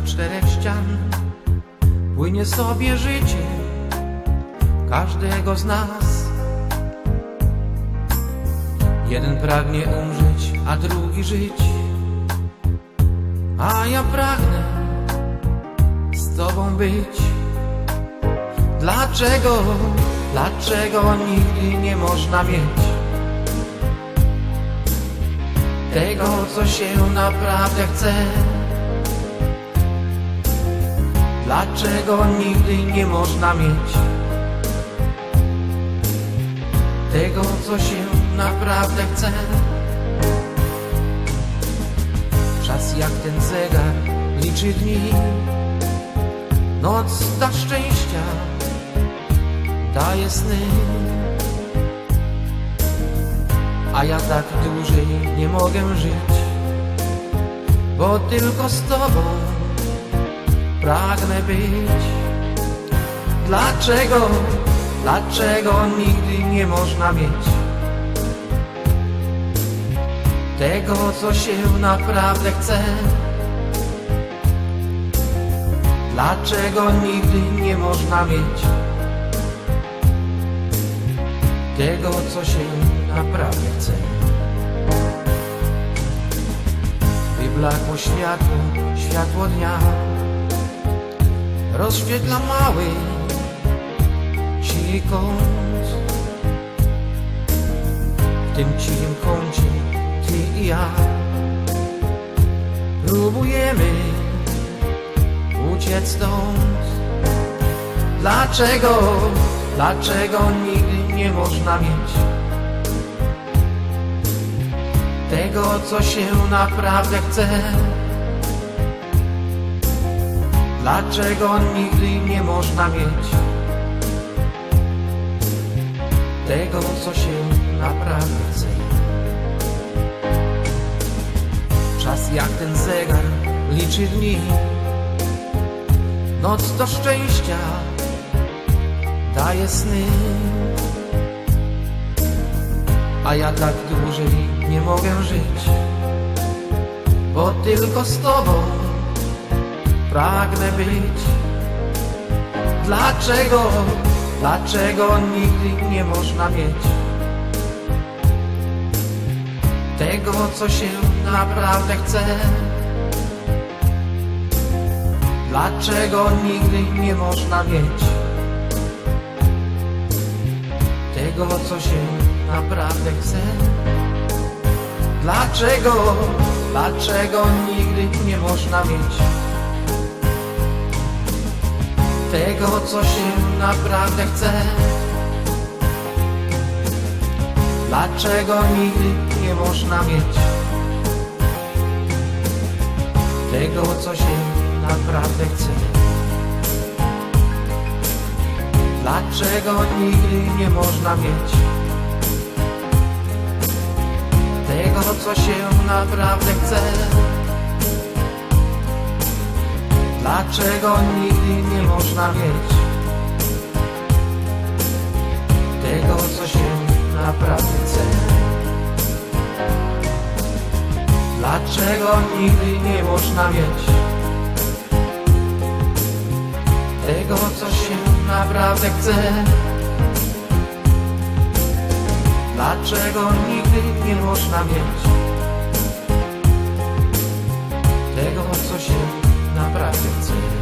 czterech ścian płynie sobie życie każdego z nas. Jeden pragnie umrzeć, a drugi żyć. A ja pragnę z Tobą być. Dlaczego, dlaczego nigdy nie można mieć tego, co się naprawdę chce? Dlaczego nigdy nie można mieć tego, co się naprawdę chce? Czas jak ten zegar liczy dni, noc da szczęścia, daje sny. A ja tak dłużej nie mogę żyć, bo tylko z Tobą pragnę być. Dlaczego, dlaczego nigdy nie można mieć tego, co się naprawdę chce? Dlaczego nigdy nie można mieć tego, co się naprawdę chce? Wyblakło światło, światło dnia rozświetla mały, cichy kąt. W tym cichym kącie ty i ja próbujemy uciec stąd. Dlaczego, dlaczego nigdy nie można mieć tego, co się naprawdę chce? Dlaczego nigdy nie można mieć tego, co się naprawdę chce? Czas jak ten zegar liczy dni, noc do szczęścia daje sny. A ja tak dłużej nie mogę żyć, bo tylko z Tobą pragnę być. Dlaczego, dlaczego nigdy nie można mieć tego, co się naprawdę chce? Dlaczego nigdy nie można mieć tego, co się naprawdę chce? Dlaczego, dlaczego nigdy nie można mieć tego, co się naprawdę chce. Dlaczego nigdy nie można mieć tego, co się naprawdę chce? Dlaczego nigdy nie można mieć tego, co się naprawdę chce? Dlaczego nigdy nie można mieć tego, co się naprawdę chce? Dlaczego nigdy nie można mieć tego, co się naprawdę chce? Dlaczego nigdy nie można mieć tego, co się naprawdę chce?